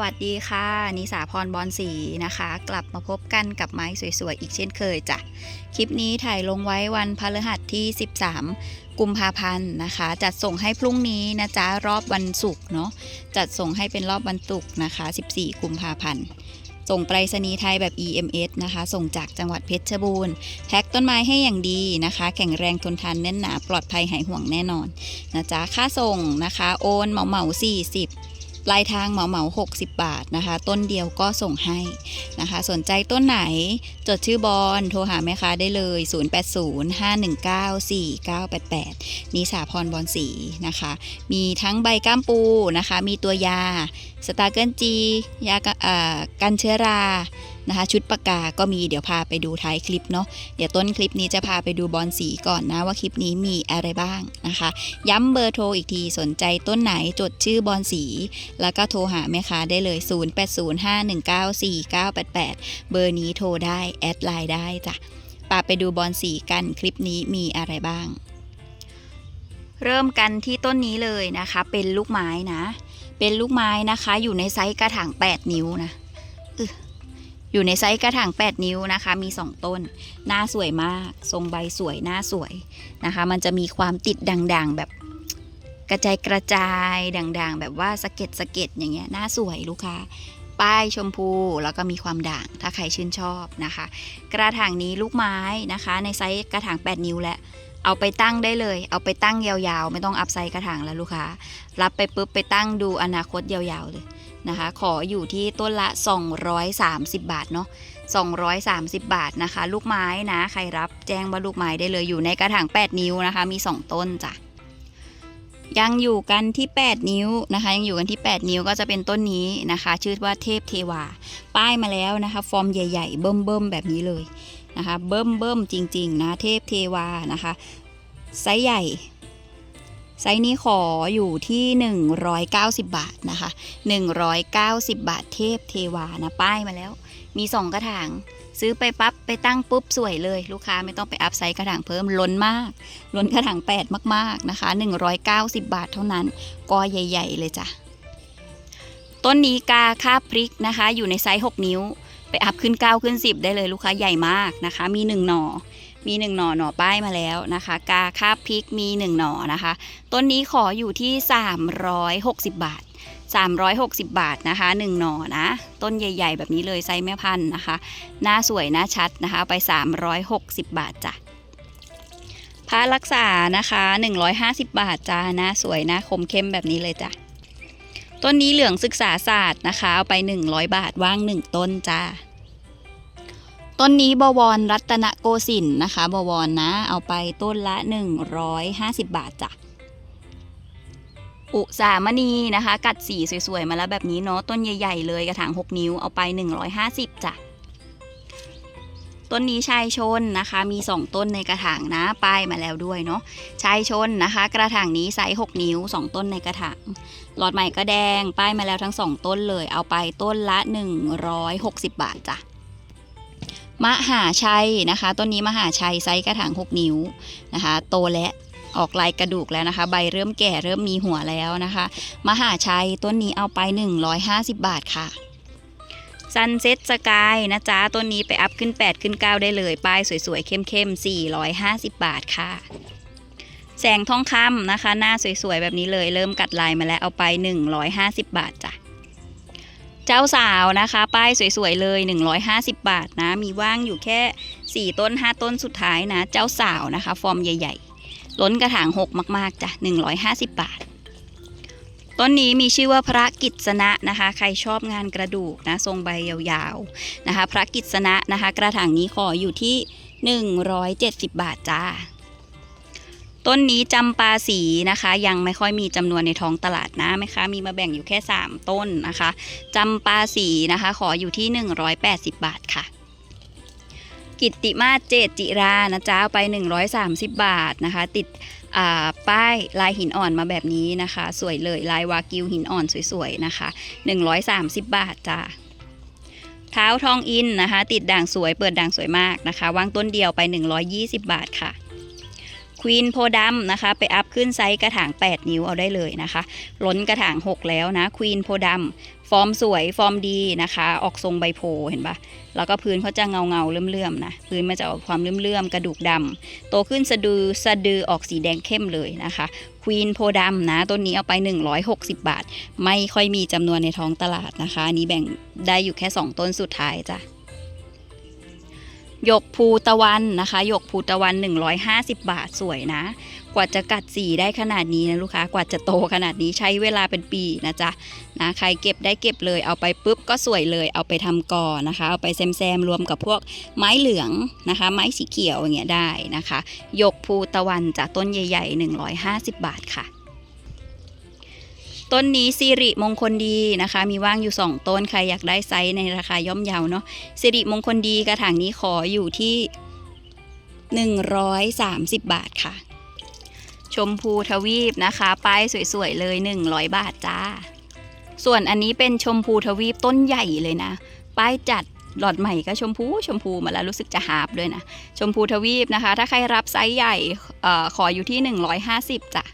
วัสดีค่ะ นิสาพรบอลสีนะคะ กลับมาพบกันกับไม้สวยๆ อีกเช่นเคยจ้ะ คลิปนี้ถ่ายลงไว้วันพฤหัสที่ 13 กุมภาพันธ์นะคะ จัดส่งให้พรุ่งนี้นะจ๊ะ รอบวันศุกร์เนาะจัดส่งให้เป็นรอบวันศุกร์นะคะ 14 กุมภาพันธ์ส่งไปรษณีย์ไทยแบบ EMS นะคะ ส่งจากจังหวัดเพชรบูรณ์ แพ็คต้นไม้ให้อย่างดีนะคะ แข็งแรงทนทานแน่นหนา ปลอดภัยหายห่วงแน่นอนนะจ๊ะ ค่าส่งนะคะ โอนเหมาเหมา40 ลายทางเหมาเหมา60 บาทนะคะ ต้นเดียวก็ส่งให้นะคะ สนใจต้นไหนจดชื่อบอลโทรหาแม่ค้าได้เลย 0805194988 นิสาพรบอลสีนะคะ มีทั้งใบก้ามปูนะคะ มีตัวยาสตาร์เกิลจี ยากันเชื้อรา นะคะ ชุดปากกาก็มีเดี๋ยวพาไปดูท้ายคลิปเนาะเดี๋ยวต้นคลิปนี้จะพาไปดูบอลสีก่อนนะว่าคลิปนี้มีอะไรบ้างนะคะ ย้ำเบอร์โทรอีกทีสนใจต้นไหนจดชื่อบอลสี แล้วก็โทรหาแม่ค้าได้เลย 0805194988 เบอร์นี้โทรได้แอดไลน์ได้จ้ะปาไปดูบอลสีกันคลิปนี้มีอะไรบ้าง เริ่มกันที่ต้นนี้เลยนะคะ เป็นลูกไม้นะ เป็นลูกไม้นะคะ อยู่ในไซส์กระถาง 8 นิ้วนะ อยู่ในไซส์กระถาง 8 นิ้วนะคะ มี 2 ต้น หน้าสวยมาก ทรงใบสวยหน้าสวยนะคะ มันจะมีความติดด่างๆ แบบกระจายกระจายด่างๆ แบบว่าสะเก็ดสะเก็ดอย่างเงี้ยหน้าสวยลูกค้า ป้ายชมพูแล้วก็มีความด่างถ้าใครชื่นชอบนะคะ กระถางนี้ลูกไม้นะคะ ในไซส์กระถาง 8 นิ้วแหละเอาไปตั้งได้เลย เอาไปตั้งยาวๆ ไม่ต้องอัพไซส์กระถางแล้วลูกค้า รับไปปุ๊บไปตั้งดูอนาคตยาวๆเลย นะคะ ขออยู่ที่ต้นละ 230 บาทเนาะ230 บาทนะคะ ลูกไม้นะ ใครรับแจ้งว่าลูกไม้ได้เลยอยู่ในกระถาง 8 นิ้วนะคะ มี 2 ต้นจ้ะ ยังอยู่กันที่ 8 นิ้วนะคะ ยังอยู่กันที่ 8 นิ้วก็จะเป็นต้นนี้นะคะ ชื่อว่าเทพเทวา ป้ายมาแล้วนะคะ ฟอร์มใหญ่ๆ เบิ่มๆ แบบนี้เลยนะคะ เบิ่มๆ จริง ๆ นะ เทพเทวานะคะ ไซส์ใหญ่ ไซส์นี้ขออยู่ที่ 190 บาทนะคะ 190 บาทเทพเทวานะป้ายมาแล้ว มี 2 กระถาง ซื้อไปปั๊บไปตั้งปุ๊บสวยเลย ลูกค้าไม่ต้องไปอัพไซส์กระถางเพิ่มล้นมาก ล้นกระถาง 8 มากๆนะคะ 190 บาทเท่านั้นกอใหญ่ ๆ เลยจ้ะ ต้นนี้กาคาพริกนะคะ อยู่ในไซส์ 6 นิ้ว ไปอัพขึ้น 9 ขึ้น 10 ได้เลยลูกค้าใหญ่มากนะคะ มี 1 หน่อ มี1หน่อหน่อป้ายมาแล้วนะคะ กาคาบพริกมี 1 หน่อนะคะ ต้นนี้ขออยู่ที่ 360 บาท 360 บาทนะคะ 1 หน่อนะ ต้นใหญ่ ๆ แบบนี้เลยไซส์แม่พันธุ์นะคะ หน้าสวยหน้าชัดนะคะเอาไป 360 บาทจ้ะพระรักษานะคะ 150 บาทจ้าหน้าสวยหน้าคมเข้มแบบนี้เลยจ้ะต้นนี้เหลืองศึกษาศาสตร์นะคะ เอาไป 100 บาทว่าง 1 ต้นจ้า ต้นนี้บวรรัตนโกสินทร์นะคะ บวรนะ เอาไปต้นละ 150 บาทจ้ะ อุสามณีนะคะ กัดสีสวยๆ มาแล้วแบบนี้เนาะ ต้นใหญ่ๆ เลยกระถาง 6 นิ้ว เอาไป 150จ้ะ ต้นนี้ชายชนนะคะ มี 2 ต้นในกระถางนะ ป้ายมาแล้วด้วยเนาะ ชายชนนะคะ กระถางนี้ไซส์6นิ้ว 2 ต้นในกระถาง หลอดใหม่ก็แดง ป้ายมาแล้วทั้ง 2 ต้นเลย เอาไปต้นละ 160 บาทจ้ะ มหาชัยนะคะต้นนี้มหาชัยไซส์กระถาง 6 นิ้วนะคะ โตและออกลายกระดูกแล้วนะคะ ใบเริ่มแก่เริ่มมีหัวแล้วนะคะ มหาชัยต้นนี้เอาไป 150 บาทค่ะซันเซ็ตสกายนะจ๊ะต้นนี้ไปอัพขึ้น 8 ขึ้น 9 ได้เลยป้ายสวยๆ เข้มๆ 450 บาทค่ะ แสงทองคำนะคะ หน้าสวยๆ แบบนี้เลยเริ่มกัดลายมาแล้วเอาไป 150 บาทจ้ะ เจ้าสาวนะคะ ป้ายสวยๆเลย 150 บาทนะ มีว่างอยู่แค่ 4 ต้น 5 ต้นสุดท้ายนะ เจ้าสาวนะคะ ฟอร์มใหญ่ๆ ล้นกระถาง 6 มากๆจ้ะ150 บาท ต้นนี้มีชื่อว่าพระกิตสนะนะคะ ใครชอบงานกระดูกนะ ทรงใบยาวๆนะคะ พระกิตสนะนะคะ กระถางนี้ขออยู่ที่ 170 บาทจ้า ต้นนี้จำปาสีนะคะ ยังไม่ค่อยมีจำนวนในท้องตลาดนะไหมคะ มีมาแบ่งอยู่แค่ 3 ต้นนะคะจำปาสีนะคะ ขออยู่ที่ 180 บาทค่ะ กิตติมาเจตจิรานะจ๊ะเอาไป 130 บาทนะคะ ติดอ่าป้ายลายหินอ่อนมาแบบนี้นะคะ สวยเลยลายวากิวหินอ่อนสวยๆนะคะ 130 บาทจ้าเท้าทองอินนะคะ ติดด่างสวยเปิดด่างสวยมากนะคะวางต้นเดียวไป 120 บาทค่ะ ควีนโพดำนะคะ ไปอัพขึ้นไซส์กระถาง 8 นิ้วเอาได้เลยนะคะ ล้นกระถาง 6 แล้วนะควีนโพดำฟอร์มสวยฟอร์มดีนะคะ ออกทรงใบโพเห็นปะแล้วก็พื้นเขาจะเงาเงาเลื่อมๆนะ พื้นมันจะออกความเลื่อมๆกระดูกดำโตขึ้นสะดือสะดือออกสีแดงเข้มเลยนะคะควีนโพดำนะต้นนี้เอาไป 160 บาท ไม่ค่อยมีจำนวนในท้องตลาดนะคะนนี้แบ่งได้อยู่แค่ 2 ต้นสุดท้ายจ้ะ หยกภูตะวันนะคะหยกภูตะวัน 150 บาทสวยนะ กว่าจะกัดสีได้ขนาดนี้นะลูกค้ากว่าจะโตขนาดนี้ใช้เวลาเป็นปีนะจ๊ะนะใครเก็บได้เก็บเลยเอาไปปุ๊บก็สวยเลยเอาไปทำกอนะคะ เอาไปแซมๆรวมกับพวกไม้เหลืองนะคะ ไม้สีเขียวอย่างเงี้ยได้นะคะหยกภูตะวันจากต้นใหญ่ ๆ 150 บาทค่ะ ต้นนี้สิริมงคลดีนะคะ มีว่างอยู่ 2 ต้น ใครอยากได้ไซส์ในราคาย่อมเยาเนาะสิริมงคลดีกระถางนี้ขออยู่ที่ 130 บาทค่ะ ชมพูทวีปนะคะ ป้ายสวยๆ เลย 100 บาทจ้า ส่วนอันนี้เป็นชมพูทวีปต้นใหญ่เลยนะ ป้ายจัดหลอดใหม่ก็ชมพูชมพูมาแล้วรู้สึกจะหาบด้วยนะ ชมพูทวีปนะคะ ถ้าใครรับไซส์ใหญ่ออขออยู่ที่ 150จ้ะ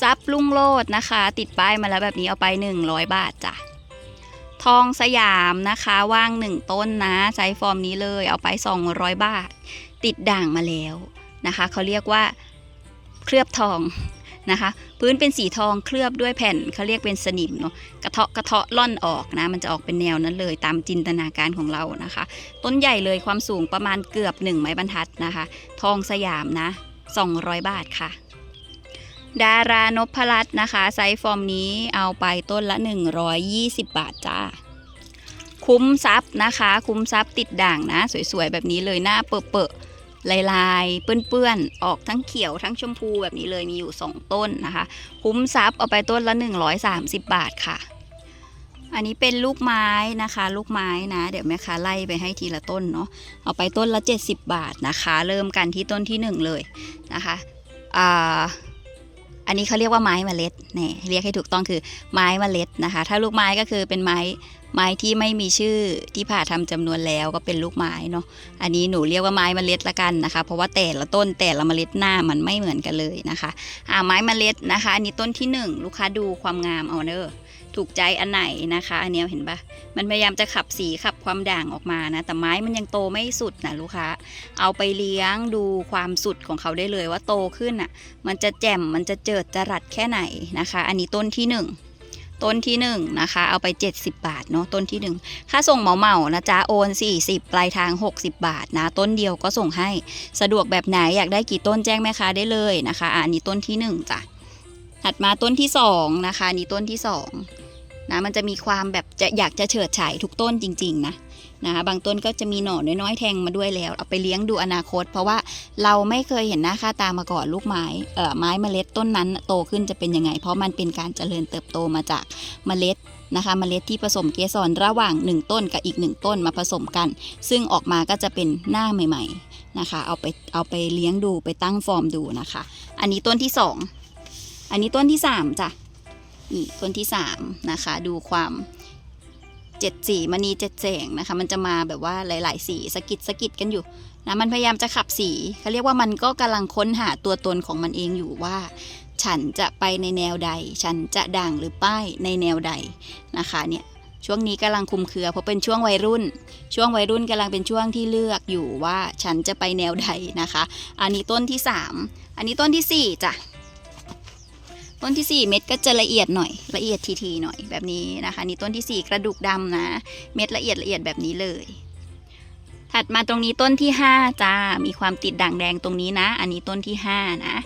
ซับลุงโลดนะคะ ติดป้ายมาแล้วแบบนี้เอาไป 100 บาทจ้ะทองสยามนะคะว่าง 1 ต้นนะใช้ฟอร์มนี้เลยเอาไป 200 บาท ติดด่างมาแล้วนะคะเขาเรียกว่าเคลือบทองนะคะ พื้นเป็นสีทองเคลือบด้วยแผ่นเขาเรียกเป็นสนิมเนาะกระเทาะกระเทาะล่อนออกนะ มันจะออกเป็นแนวนั้นเลยตามจินตนาการของเรานะคะ ต้นใหญ่เลยความสูงประมาณเกือบ 1 ไม้บรรทัดนะคะ ทองสยามนะ 200 บาทค่ะ ดารานพรัตน์นะคะ ไซส์ฟอร์มนี้เอาไปต้นละ 120 บาทจ้า คุ้มซับนะคะ คุ้มซับติดด่างนะ สวยๆ แบบนี้เลยหน้าเปอะๆลายๆ เปื้อนๆ ออกทั้งเขียวทั้งชมพูแบบนี้เลยมีอยู่ 2 ต้นนะคะ คุ้มซับเอาไปต้นละ 130 บาทค่ะ อันนี้เป็นลูกไม้นะคะ ลูกไม้นะ เดี๋ยวแม่ค้าไล่ไปให้ทีละต้นเนาะเอาไปต้นละ 70 บาทนะคะ เริ่มกันที่ต้นที่ 1 เลยนะคะอ่า อันนี้เขาเรียกว่าไม้เมล็ดเนี่ยเรียกให้ถูกต้องคือไม้เมล็ดนะคะ ถ้าลูกไม้ก็คือเป็นไม้ไม้ที่ไม่มีชื่อที่ผ่าทำจำนวนแล้วก็เป็นลูกไม้เนาะ อันนี้หนูเรียกว่าไม้เมล็ดละกันนะคะ เพราะว่าแต่ละต้นแต่ละเมล็ดหน้ามันไม่เหมือนกันเลยนะคะ อ่าไม้เมล็ดนะคะ อันนี้ต้นที่หนึ่งลูกค้าดูความงามเอาเนอะ ถูกใจอันไหนนะคะ อันนี้เห็นปะมันพยายามจะขับสีขับความด่างออกมานะ แต่ไม้มันยังโตไม่สุดนะลูกค้า เอาไปเลี้ยงดูความสุดของเขาได้เลยว่าโตขึ้นอะ มันจะแจ่ม มันจะเจิดจรัสแค่ไหนนะคะ อันนี้ต้นที่หนึ่งต้นที่1นะคะ เอาไป 70 บาทเนาะต้นที่ 1 ค่าส่งเหมาเหมานะจ๊ะโอน 40 ปลายทาง 60 บาทนะ ต้นเดียวก็ส่งให้สะดวกแบบไหนอยากได้กี่ต้นแจ้งแม่ค้าได้เลยนะคะอันนี้ต้นที่ 1จ้ะถัดมาต้นที่2นะคะนนี้ต้นที่2 นะมันจะมีความแบบจะอยากจะเฉิดฉายทุกต้นจริง ๆ นะนะคะบางต้นก็จะมีหน่อน้อยๆแทงมาด้วยแล้ว เอาไปเลี้ยงดูอนาคต เพราะว่าเราไม่เคยเห็นหน้าค่าตามาก่อนลูกไม้เอ่อไม้เมล็ดต้นนั้นโตขึ้นจะเป็นยังไง เพราะมันเป็นการเจริญเติบโตมาจากเมล็ดนะคะเมล็ดที่ผสมเกสรระหว่าง 1 ต้นกับอีก 1 ต้นมาผสมกัน ซึ่งออกมาก็จะเป็นหน้าใหม่ ๆนะคะ เอาไปเอาไปเลี้ยงดูไปตั้งฟอร์มดูนะคะ อันนี้ต้นที่ 2 อันนี้ต้นที่3จ้ะ นี่ต้นที่3นะคะดูความเจ็ดสีมณีเจ็ดแสงนะคะ มันจะมาแบบว่าหลาย ๆ สีสะกิดสะกิดกันอยู่นะมันพยายามจะขับสีเขาเรียกว่ามันก็กำลังค้นหาตัวตนของมันเองอยู่ว่า ฉันจะไปในแนวใด ฉันจะด่างหรือป้ายในแนวใดนะคะเนี่ยช่วงนี้กำลังคุมเครือเพราะเป็นช่วงวัยรุ่น ช่วงวัยรุ่นกำลังเป็นช่วงที่เลือกอยู่ว่าฉันจะไปแนวใดนะคะ อันนี้ต้นที่ 3 อันนี้ต้นที่4จ้ะ ต้นที่ 4 เม็ดก็จะละเอียดหน่อยละเอียดทีๆหน่อยแบบนี้นะคะ นี่ต้นที่ 4 กระดูกดำนะ เม็ดละเอียดละเอียดแบบนี้เลย ถัดมาตรงนี้ต้นที่ 5จ้ามีความติดด่างแดงตรงนี้นะ อันนี้ต้นที่ 5 นะ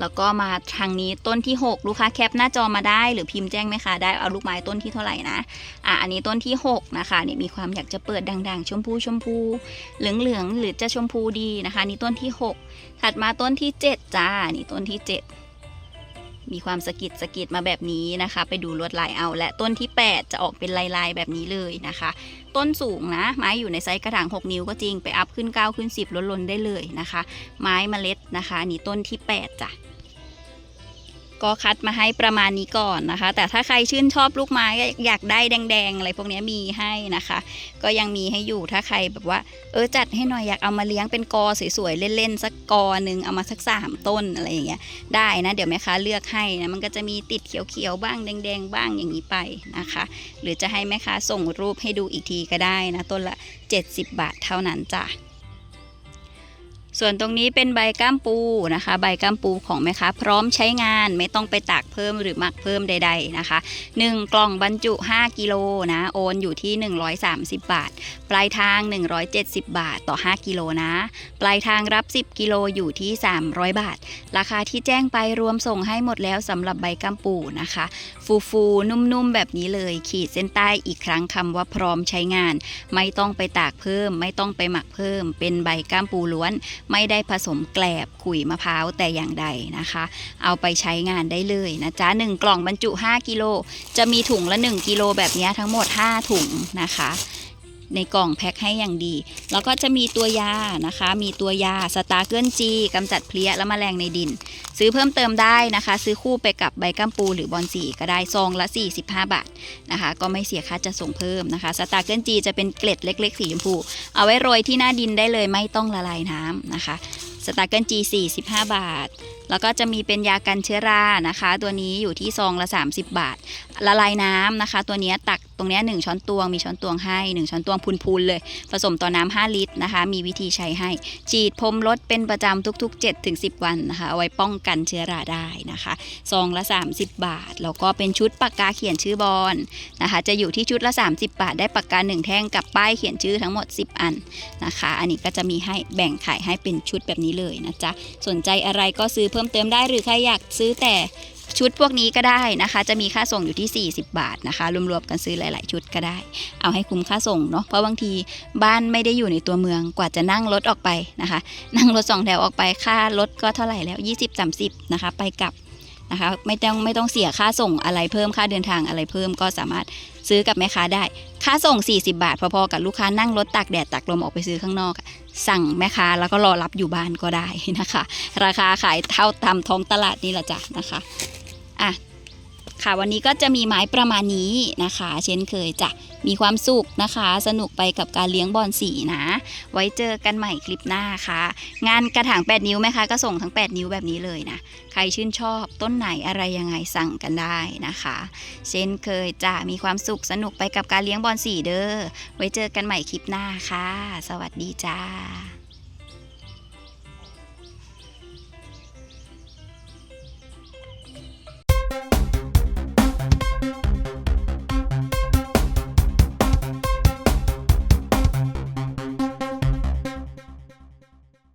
แล้วก็มาทางนี้ต้นที่ 6 ลูกค้าแคปหน้าจอมาได้ หรือพิมพ์แจ้งไหมคะได้เอาลูกไม้ต้นที่เท่าไหร่นะอะอันนี้ต้นที่ 6 นะคะเนี่ยมีความอยากจะเปิดด่างๆ ชมพูชมพู เหลืองๆหรือจะชมพูดีนะคะนี่ต้นที่ 6 ถัดมาต้นที่ 7 จ้านี่ต้นที่ 7 มีความสะกิดสะกิดมาแบบนี้นะคะ ไปดูลวดลายเอา และต้นที่ 8 จะออกเป็นลายๆแบบนี้เลยนะคะ ต้นสูงนะ ไม้อยู่ในไซส์กระถาง 6 นิ้วก็จริงไปอัพขึ้น 9 ขึ้น 10ล้นๆได้เลยนะคะ ไม้เมล็ดนะคะนนี่ต้นที่ 8จ้ะ ก็คัดมาให้ประมาณนี้ก่อนนะคะ แต่ถ้าใครชื่นชอบลูกไม้อยากได้แดงๆอะไรพวกนี้มีให้นะคะ ก็ยังมีให้อยู่ถ้าใครแบบว่า เออจัดให้หน่อยอยากเอามาเลี้ยงเป็นกอสวยๆเล่นๆสักกอหนึ่งเอามาสักสามต้นอะไรอย่างเงี้ยได้นะ เดี๋ยวแม่ค้าเลือกให้นะมันก็จะมีติดเขียวๆบ้างแดงๆบ้างอย่างนี้ไปนะคะ หรือจะให้แม่ค้าส่งรูปให้ดูอีกทีก็ได้นะต้นละ 70 บาทเท่านั้นจ้ะ ส่วนตรงนี้เป็นใบก้ามปูนะคะ ใบก้ามปูของแม่ค้าพร้อมใช้งานไม่ต้องไปตากเพิ่มหรือหมักเพิ่มใด ๆนะคะ 1 กล่องบรรจุ 5 กิโลนะ โอนอยู่ที่ 130 บาท ปลายทาง 170 บาทต่อ 5 กิโลนะ ปลายทางรับ 10 กิโลอยู่ที่ 300 บาท ราคาที่แจ้งไปรวมส่งให้หมดแล้วสำหรับใบกัมปูนะคะ ฟูฟูนุ่มๆแบบนี้เลยขีดเส้นใต้อีกครั้งคำว่าพร้อมใช้งาน ไม่ต้องไปตากเพิ่ม ไม่ต้องไปหมักเพิ่ม เป็นใบก้ามปูล้วนไม่ได้ผสมแกลบขุยมะพร้าวแต่อย่างใดนะคะ เอาไปใช้งานได้เลยนะจ๊ะ1กล่องบรรจุ 5 กิโล จะมีถุงละ 1 กิโลแบบนี้ทั้งหมด 5 ถุงนะคะ ในกล่องแพ็คให้อย่างดี แล้วก็จะมีตัวยานะคะ มีตัวยาสตาร์เกิลจีกำจัดเพลี้ยและแมลงในดิน ซื้อเพิ่มเติมได้นะคะ ซื้อคู่ไปกับใบกัมปูหรือบอลสีก็ได้ซองละ 45 บาทนะคะ ก็ไม่เสียค่าจะส่งเพิ่มนะคะสตาร์เกิลจีจะเป็นเกล็ดเล็ก ๆ สีชมพู เอาไว้โรยที่หน้าดินได้เลยไม่ต้องละลายน้ำนะคะสตาร์เกิลจี45 บาทแล้วก็จะมีเป็นยากันเชื้อรานะคะ ตัวนี้อยู่ที่ซองละ 30 บาท ละลายน้ำนะคะ ตัวนี้ตักตรงนี้ยหนึ่งช้อนตวง มีช้อนตวงให้ 1 ช้อนตวงพูนๆเลย ผสมต่อน้ำ5ลิตรนะคะ มีวิธีใช้ให้ ฉีดพรมลดเป็นประจำทุก ๆ 7-10วันนะคะเอาไว้ป้องกันเชื้อราได้นะคะซองละ 30 บาท แล้วก็เป็นชุดปากกาเขียนชื่อบอลนะคะ จะอยู่ที่ชุดละ 30 บาท ได้ปากกา1แท่งกับป้ายเขียนชื่อทั้งหมด 10 อันนะคะ อันนี้ก็จะมีให้แบ่งขายให้เป็นชุดแบบนี้เลยนะจ๊ะสนใจอะไรก็ซื้อเพิ่มเติมได้หรือใครอยากซื้อแต่ชุดพวกนี้ก็ได้นะคะ จะมีค่าส่งอยู่ที่ 40 บาทนะคะ รวมๆกันซื้อหลาย ๆ ชุดก็ได้ เอาให้คุ้มค่าส่งเนาะเพราะบางทีบ้านไม่ได้อยู่ในตัวเมืองกว่าจะนั่งรถออกไปนะคะ นั่งรถสองแถวออกไปค่ารถก็เท่าไหร่แล้ว 20-30 นะคะ ไปกลับนะคะไม่ต้องไม่ต้องเสียค่าส่งอะไรเพิ่มค่าเดินทางอะไรเพิ่มก็สามารถ ซื้อกับแม่ค้าได้ ค่าส่ง 40 บาท พอๆกับลูกค้านั่งรถตากแดดตากลมออกไปซื้อข้างนอก สั่งแม่ค้าแล้วก็รอรับอยู่บ้านก็ได้นะคะ ราคาขายเท่าตามท้องตลาดนี่แหละจ้ะนะคะอะ ค่ะ วันนี้ก็จะมีไม้ประมาณนี้นะคะ เช่นเคยจ้ะมีความสุขนะคะ สนุกไปกับการเลี้ยงบอลสีนะ ไว้เจอกันใหม่คลิปหน้าค่ะ งานกระถาง 8 นิ้วไหมคะ ก็ส่งทั้ง 8 นิ้วแบบนี้เลยนะ ใครชื่นชอบต้นไหนอะไรยังไงสั่งกันได้นะคะ เช่นเคยจ้ะมีความสุขสนุกไปกับการเลี้ยงบอลสีเด้อ ไว้เจอกันใหม่คลิปหน้าค่ะ สวัสดีจ้า